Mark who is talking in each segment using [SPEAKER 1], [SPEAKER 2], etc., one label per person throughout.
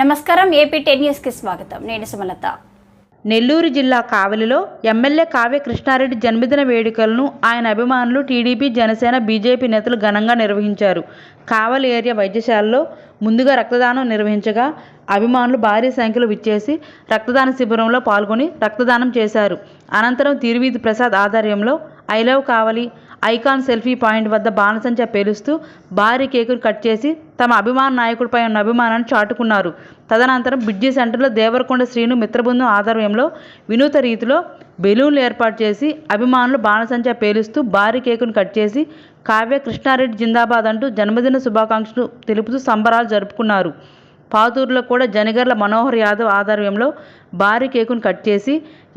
[SPEAKER 1] నమస్కారం AP ten న్యూస్కి స్వాగతం. నేను సుమలత.
[SPEAKER 2] నెల్లూరు జిల్లా కావలిలో ఎమ్మెల్యే కావ్య కృష్ణారెడ్డి జన్మదిన వేడుకలను ఆయన అభిమానులు టీడీపీ జనసేన బీజేపీ నేతలు ఘనంగా నిర్వహించారు. కావలి ఏరియా వైద్యశాలలో ముందుగా రక్తదానం నిర్వహించగా అభిమానులు భారీ సంఖ్యలో విచ్చేసి రక్తదాన శిబిరంలో పాల్గొని రక్తదానం చేశారు. అనంతరం తిరువీధి ప్రసాద్ ఆధ్వర్యంలో I love Kavali icon selfie point వద్ద బాణసంచా పేలుస్తూ భారీ కేకును కట్ చేసి తమ అభిమాన నాయకుడిపై ఉన్న అభిమానాన్ని చాటుకున్నారు. తదనంతరం బిడ్జి సెంటర్లో దేవరకొండ శ్రీను మిత్రబృందం ఆధ్వర్యంలో వినూత రీతిలో బెలూన్లు ఏర్పాటు చేసి అభిమానులు బాణసంచా పేలుస్తూ భారీ కేకును కట్ చేసి కావ్య కృష్ణారెడ్డి జిందాబాద్ అంటూ జన్మదిన శుభాకాంక్షలు తెలుపుతూ సంబరాలు జరుపుకున్నారు. పాతూరులో కూడా జనగర్ల మనోహర్ యాదవ్ ఆధ్వర్యంలో భారీ కేకును కట్ చేసి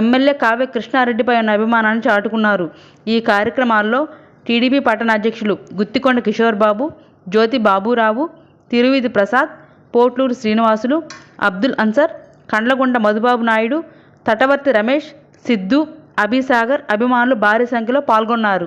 [SPEAKER 2] ఎమ్మెల్యే కావ్య కృష్ణారెడ్డిపై ఉన్న అభిమానాన్ని చాటుకున్నారు. ఈ కార్యక్రమాల్లో టీడీపీ పట్టణ అధ్యక్షులు గుత్తికొండ కిషోర్ బాబు జ్యోతి బాబురావు తిరువిధి ప్రసాద్ పోట్లూరు శ్రీనివాసులు అబ్దుల్ అన్సర్ కండ్లగొండ మధుబాబు నాయుడు తటవర్తి రమేష్ సిద్ధు అభిసాగర్ అభిమానులు భారీ సంఖ్యలో పాల్గొన్నారు.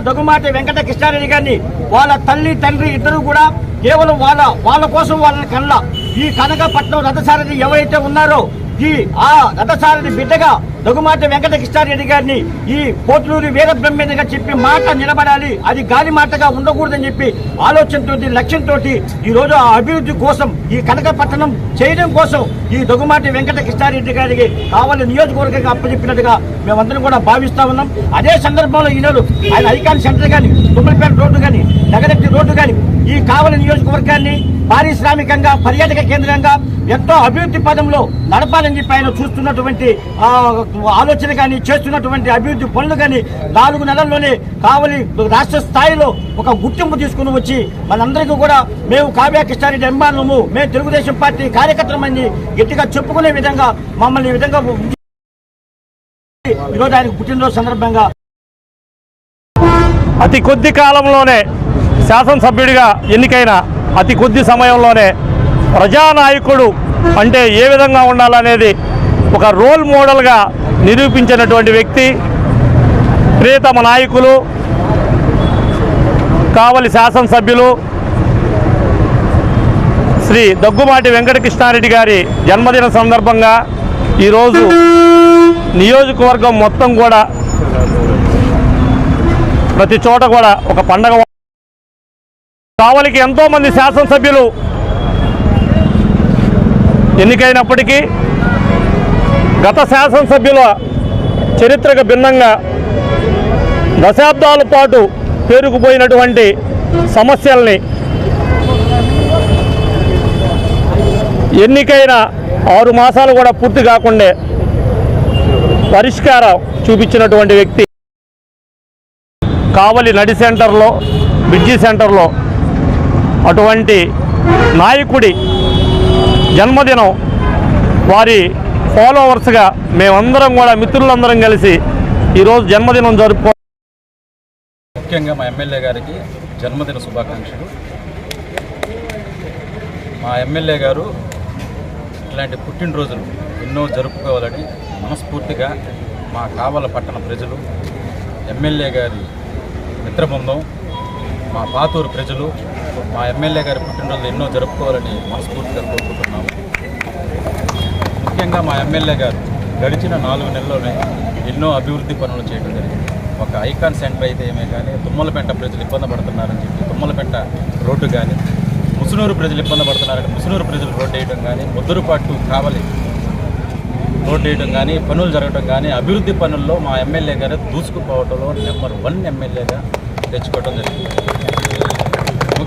[SPEAKER 3] దగ్గుమాటి వెంకట కృష్ణారెడ్డి గారిని వాళ్ళ తల్లి తండ్రి ఇద్దరు కూడా కేవలం వాళ్ళ వాళ్ళ కోసం వాళ్ళని కళ్ళ ఈ కనకపట్నం రథసారథి ఎవరైతే ఉన్నారో ఈ ఆ రథసారథి బిడ్డగా దగ్గుమాటి వెంకట కృష్ణారెడ్డి గారిని ఈ పోట్లూరి వీరబ్రహ్మేంద్రగా చెప్పి మాట నిలబడాలి అది గాలి మాటగా ఉండకూడదని చెప్పి ఆలోచనతో లక్ష్యంతో ఈ రోజు ఆ అభివృద్ధి కోసం ఈ కనకపట్నం చేయడం కోసం ఈ దొగుమాటి వెంకట కృష్ణారెడ్డి గారికి కావాలి నియోజకవర్గంగా అప్పచెప్పినట్టుగా మేమందరం కూడా భావిస్తా ఉన్నాం. అదే సందర్భంలో ఈనాడు ఆయన ఐకాన్ సెంటర్ కానీ తుమ్మలపేట రోడ్డు కానీ నగరెట్టి రోడ్డు కానీ ఈ కావలి నియోజకవర్గాన్ని పారిశ్రామికంగా పర్యాటక కేంద్రంగా ఎంతో అభివృద్ధి పదంలో నడపాలని చెప్పి ఆయన చూస్తున్నటువంటి ఆలోచన కానీ చేస్తున్నటువంటి అభివృద్ధి పనులు కానీ నాలుగు నెలల్లోనే కావలి రాష్ట్ర స్థాయిలో ఒక గుర్తింపు తీసుకుని వచ్చి మనందరికీ కూడా మేము కావ్య కృష్ణారెడ్డి అభిమానులము మేము తెలుగుదేశం పార్టీ కార్యకర్తలమని గట్టిగా చెప్పుకునే విధంగా మమ్మల్ని ఈ విధంగా ఈరోజు ఆయన పుట్టినరోజు సందర్భంగా
[SPEAKER 4] అతి కొద్ది కాలంలోనే శాసనసభ్యుడిగా ఎన్నికైన అతి కొద్ది సమయంలోనే ప్రజానాయకుడు అంటే ఏ విధంగా ఉండాలనేది ఒక రోల్ మోడల్గా నిరూపించినటువంటి వ్యక్తి ప్రియతమ నాయకులు కావలి శాసనసభ్యులు శ్రీ దగ్గుమాటి వెంకటకృష్ణారెడ్డి గారి జన్మదిన సందర్భంగా ఈరోజు నియోజకవర్గం మొత్తం కూడా ప్రతి చోట కూడా ఒక పండగ కావలికి ఎంతోమంది శాసనసభ్యులు ఎన్నికైనప్పటికీ గత శాసనసభ్యుల చరిత్రకు భిన్నంగా దశాబ్దాల పాటు పేరుకుపోయినటువంటి సమస్యల్ని ఎన్నికైన ఆరు మాసాలు కూడా పూర్తి కాకుండా పరిష్కారం చూపించినటువంటి వ్యక్తి కావలి నడి సెంటర్లో బ్రిడ్జి సెంటర్లో అటువంటి నాయకుడి జన్మదినం వారి ఫాలోవర్స్గా మేమందరం కూడా మిత్రులందరం కలిసి ఈరోజు జన్మదినం జరుపుకో
[SPEAKER 5] ముఖ్యంగా మా ఎమ్మెల్యే గారికి జన్మదిన శుభాకాంక్షలు. మా ఎమ్మెల్యే గారు ఇలాంటి పుట్టినరోజులు ఎన్నో జరుపుకోవాలని మనస్ఫూర్తిగా మా కావల పట్టణ ప్రజలు ఎమ్మెల్యే గారి మిత్రబృందం మా పాతూరు ప్రజలు మా ఎమ్మెల్యే గారి పుట్టినరోజు ఎన్నో జరుపుకోవాలని మనస్ఫూర్తిగా కోరుకుంటున్నాము. ముఖ్యంగా మా ఎమ్మెల్యే గారు గడిచిన నాలుగు నెలల్లోనే ఎన్నో అభివృద్ధి పనులు చేయడం జరిగింది. ఒక ఐకాన్ సెంటర్ అయితే ఏమే కానీ తుమ్మలపెంట ప్రజలు ఇబ్బంది పడుతున్నారని చెప్పి తుమ్మలపెంట రోడ్డు కానీ ముసునూరు ప్రజలు ఇబ్బంది పడుతున్నారని ముసునూరు ప్రజలు రోడ్డు వేయడం కానీ ముద్దురుపాటు కావలి రోడ్డు వేయడం కానీ పనులు జరగడం కానీ అభివృద్ధి పనుల్లో మా ఎమ్మెల్యే గారు దూసుకుపోవడంలో నెంబర్ వన్ ఎమ్మెల్యేగా తెచ్చుకోవడం జరిగింది.